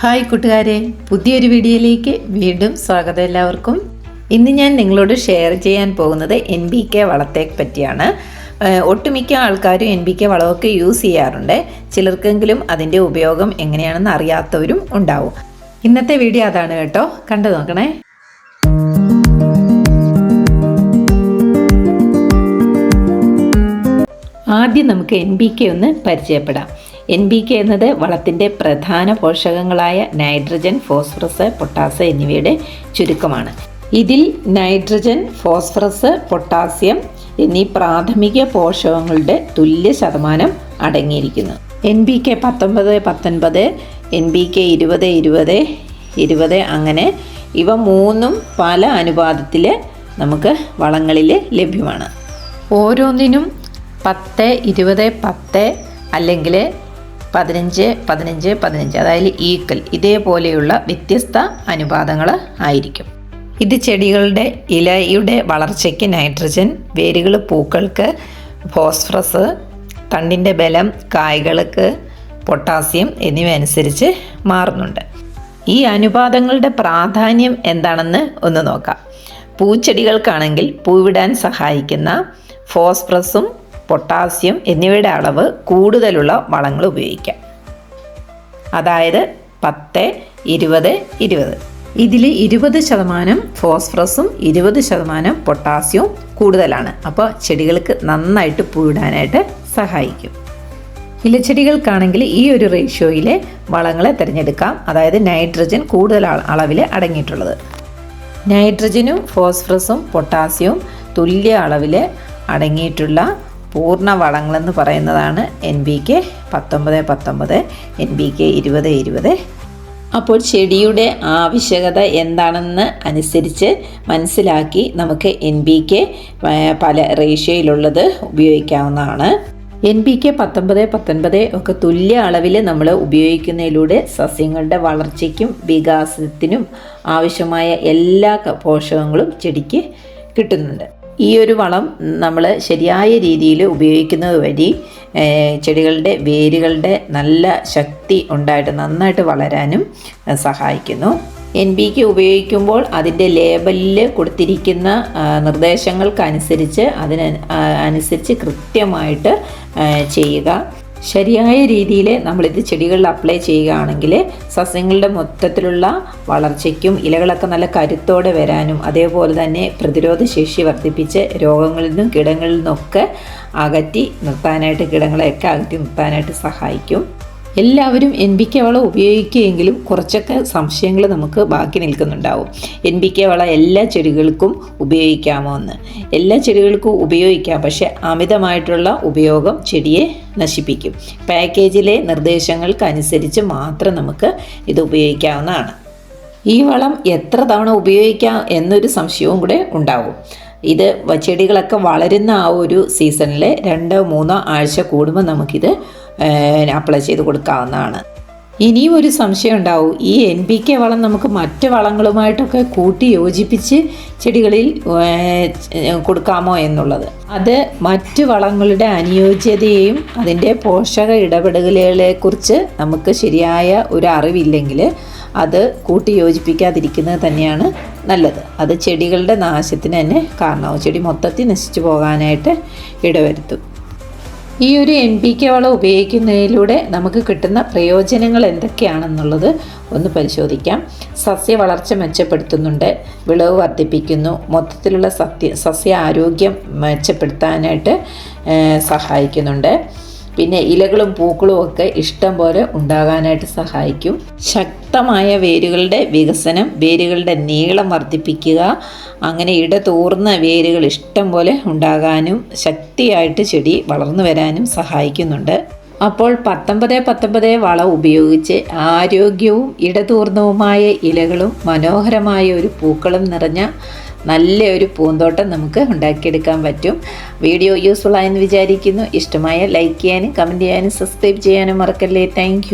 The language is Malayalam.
ഹായ് കൂട്ടുകാരെ പുതിയൊരു വീഡിയോയിലേക്ക് വീണ്ടും സ്വാഗതം എല്ലാവർക്കും. ഇന്ന് ഞാൻ നിങ്ങളോട് ഷെയർ ചെയ്യാൻ പോകുന്നത് എൻ ബി കെ വളത്തെ പറ്റിയാണ്. ഒട്ടുമിക്ക ആൾക്കാരും എൻ ബി കെ വളമൊക്കെ യൂസ് ചെയ്യാറുണ്ട്. ചിലർക്കെങ്കിലും അതിന്റെ ഉപയോഗം എങ്ങനെയാണെന്ന് അറിയാത്തവരും ഉണ്ടാവും. ഇന്നത്തെ വീഡിയോ അതാണ് കേട്ടോ. കണ്ടു നോക്കണേ. ആദ്യം നമുക്ക് എൻ ബി കെ ഒന്ന് പരിചയപ്പെടാം. എൻ ബി കെ എന്നത് വളത്തിന്റെ പ്രധാന പോഷകങ്ങളായ നൈട്രജൻ ഫോസ്ഫറസ് പൊട്ടാസ് എന്നിവയുടെ ചുരുക്കമാണ്. ഇതിൽ നൈട്രജൻ ഫോസ്ഫറസ് പൊട്ടാസ്യം എന്നീ പ്രാഥമിക പോഷകങ്ങളുടെ തുല്യ ശതമാനം അടങ്ങിയിരിക്കുന്നു. എൻ ബി കെ പത്തൊൻപത് പത്തൊൻപത് എൻ ബി കെ ഇരുപത് ഇരുപത് ഇരുപത് അങ്ങനെ ഇവ മൂന്നും പല അനുപാതത്തിൽ നമുക്ക് വളങ്ങളിൽ ലഭ്യമാണ്. ഓരോന്നിനും പത്ത് ഇരുപത് പത്ത് അല്ലെങ്കിൽ പതിനഞ്ച് പതിനഞ്ച് പതിനഞ്ച്. അതായത് ഈക്വൽ. ഇതേപോലെയുള്ള വ്യത്യസ്ത അനുപാതങ്ങൾ ആയിരിക്കും. ഇത് ചെടികളുടെ ഇലയുടെ വളർച്ചയ്ക്ക് നൈട്രജൻ വേരുകൾ പൂക്കൾക്ക് ഫോസ്ഫറസ് തണ്ടിന്റെ ബലം കായ്കൾക്ക് പൊട്ടാസ്യം എന്നിവ അനുസരിച്ച് മാറുന്നുണ്ട്. ഈ അനുപാതങ്ങളുടെ പ്രാധാന്യം എന്താണെന്ന് ഒന്ന് നോക്കാം. പൂച്ചെടികൾക്കാണെങ്കിൽ പൂവിടാൻ സഹായിക്കുന്ന ഫോസ്ഫറസും പൊട്ടാസ്യം എന്നിവയുടെ അളവ് കൂടുതലുള്ള വളങ്ങൾ ഉപയോഗിക്കാം. അതായത് പത്ത് ഇരുപത് ഇരുപത്. ഇതിൽ ഇരുപത് ശതമാനം ഫോസ്ഫറസും ഇരുപത് ശതമാനം പൊട്ടാസ്യവും കൂടുതലാണ്. അപ്പോൾ ചെടികൾക്ക് നന്നായിട്ട് പൂവിടാനായിട്ട് സഹായിക്കും. ഇലച്ചെടികൾക്കാണെങ്കിൽ ഈ ഒരു റേഷ്യോയിലെ വളങ്ങളെ തിരഞ്ഞെടുക്കാം. അതായത് നൈട്രജൻ കൂടുതൽ അളവിൽ അടങ്ങിയിട്ടുള്ളത്. നൈട്രജനും ഫോസ്ഫറസും പൊട്ടാസ്യവും തുല്യ അളവിൽ അടങ്ങിയിട്ടുള്ള പൂർണ വളങ്ങളെന്ന് പറയുന്നതാണ് എൻ ബി കെ പത്തൊമ്പത് പത്തൊമ്പത് എൻ ബി കെ ഇരുപത് ഇരുപത്. അപ്പോൾ ചെടിയുടെ ആവശ്യകത എന്താണെന്ന് അനുസരിച്ച് മനസ്സിലാക്കി നമുക്ക് എൻ ബി കെ പല റേഷ്യയിലുള്ളത് ഉപയോഗിക്കാവുന്നതാണ്. എൻ പി കെ പത്തൊമ്പത് പത്തൊൻപത് ഒക്കെ തുല്യ അളവിൽ നമ്മൾ ഉപയോഗിക്കുന്നതിലൂടെ സസ്യങ്ങളുടെ വളർച്ചയ്ക്കും വികാസത്തിനും ആവശ്യമായ എല്ലാ പോഷകങ്ങളും ചെടിക്ക് കിട്ടുന്നുണ്ട്. ഈ ഒരു വളം നമ്മൾ ശരിയായ രീതിയിൽ ഉപയോഗിക്കുന്നത് വഴി ചെടികളുടെ വേരുകളുടെ നല്ല ശക്തി ഉണ്ടായിട്ട് നന്നായിട്ട് വളരാനും സഹായിക്കുന്നു. എൻ ബി കെ ഉപയോഗിക്കുമ്പോൾ അതിന്റെ ലേബലിൽ കൊടുത്തിരിക്കുന്ന നിർദ്ദേശങ്ങൾക്കനുസരിച്ച് അതിന് അനുസരിച്ച് കൃത്യമായിട്ട് ചെയ്യുക. ശരിയായ രീതിയിൽ നമ്മളിത് ചെടികളിൽ അപ്ലൈ ചെയ്യുകയാണെങ്കിൽ സസ്യങ്ങളുടെ മൊത്തത്തിലുള്ള വളർച്ചയ്ക്കും ഇലകളൊക്കെ നല്ല കരുത്തോടെ വരാനും അതേപോലെ തന്നെ പ്രതിരോധ ശേഷി വർദ്ധിപ്പിച്ച് രോഗങ്ങളിൽ നിന്നും കീടങ്ങളിൽ നിന്നൊക്കെ അകറ്റി നിർത്താനായിട്ട് കീടങ്ങളെയൊക്കെ അകറ്റി നിർത്താനായിട്ട് സഹായിക്കും. എല്ലാവരും എൻ ബി കെ വള ഉപയോഗിക്കുകയെങ്കിലും കുറച്ചൊക്കെ സംശയങ്ങൾ നമുക്ക് ബാക്കി നിൽക്കുന്നുണ്ടാവും. എൻ ബി കെ വള എല്ലാ ചെടികൾക്കും ഉപയോഗിക്കാമോ എന്ന്. എല്ലാ ചെടികൾക്കും ഉപയോഗിക്കാം പക്ഷെ അമിതമായിട്ടുള്ള ഉപയോഗം ചെടിയെ നശിപ്പിക്കും. പാക്കേജിലെ നിർദ്ദേശങ്ങൾക്കനുസരിച്ച് മാത്രം നമുക്ക് ഇത് ഉപയോഗിക്കാവുന്നതാണ്. ഈ വളം എത്ര തവണ ഉപയോഗിക്കാം എന്നൊരു സംശയവും കൂടെ ഉണ്ടാവും. ഇത് ചെടികളൊക്കെ വളരുന്ന ആ ഒരു സീസണിൽ രണ്ടോ മൂന്നോ ആഴ്ച കൂടുമ്പോൾ നമുക്കിത് അപ്ലൈ ചെയ്ത് കൊടുക്കാവുന്നതാണ്. ഇനിയും ഒരു സംശയം ഉണ്ടാവും. ഈ എൻ പി കെ വളം നമുക്ക് മറ്റ് വളങ്ങളുമായിട്ടൊക്കെ കൂട്ടി യോജിപ്പിച്ച് ചെടികളിൽ കൊടുക്കാമോ എന്നുള്ളത്. അത് മറ്റ് വളങ്ങളുടെ അനുയോജ്യതയെയും അതിന്റെ പോഷക ഇടപെടലുകളെക്കുറിച്ച് നമുക്ക് ശരിയായ ഒരു അറിവില്ലെങ്കിൽ അത് കൂട്ടി യോജിപ്പിക്കാതിരിക്കുന്നത് തന്നെയാണ് നല്ലത്. അത് ചെടികളുടെ നാശത്തിന് തന്നെ കാരണമാവും. ചെടി മൊത്തത്തിൽ നശിച്ചു പോകാനായിട്ട് ഇടവരുത്തും. ഈ ഒരു എൻ പി കെ വളം ഉപയോഗിക്കുന്നതിലൂടെ നമുക്ക് കിട്ടുന്ന പ്രയോജനങ്ങൾ എന്തൊക്കെയാണെന്നുള്ളത് ഒന്ന് പരിശോധിക്കാം. സസ്യ വളർച്ച മെച്ചപ്പെടുത്തുന്നുണ്ട് വിളവ് വർദ്ധിപ്പിക്കുന്നു മൊത്തത്തിലുള്ള സത്യ സസ്യ ആരോഗ്യം മെച്ചപ്പെടുത്താനായിട്ട് സഹായിക്കുന്നുണ്ട്. പിന്നെ ഇലകളും പൂക്കളും ഒക്കെ ഇഷ്ടം പോലെ ഉണ്ടാകാനായിട്ട് സഹായിക്കും. ശക്തമായ വേരുകളുടെ വികസനം വേരുകളുടെ നീളം വർദ്ധിപ്പിക്കുക അങ്ങനെ ഇടതൂർന്ന വേരുകൾ ഇഷ്ടം പോലെ ഉണ്ടാകാനും ശക്തിയായിട്ട് ചെടി വളർന്നു വരാനും സഹായിക്കുന്നുണ്ട്. അപ്പോൾ പത്തൊമ്പത് പത്തൊമ്പത് വളം ഉപയോഗിച്ച് ആരോഗ്യവും ഇടതൂർന്നവുമായ ഇലകളും മനോഹരമായ ഒരു പൂക്കളും നിറഞ്ഞ നല്ല ഒരു പൂന്തോട്ടം നമുക്ക് ഉണ്ടാക്കിയെടുക്കാൻ പറ്റും. വീഡിയോ യൂസ്ഫുൾ ആയെന്ന് വിചാരിക്കുന്നു. ഇഷ്ടമായ ലൈക്ക് ചെയ്യാനും കമന്റ് ചെയ്യാനും സബ്സ്ക്രൈബ് ചെയ്യാനും മറക്കല്ലേ. താങ്ക്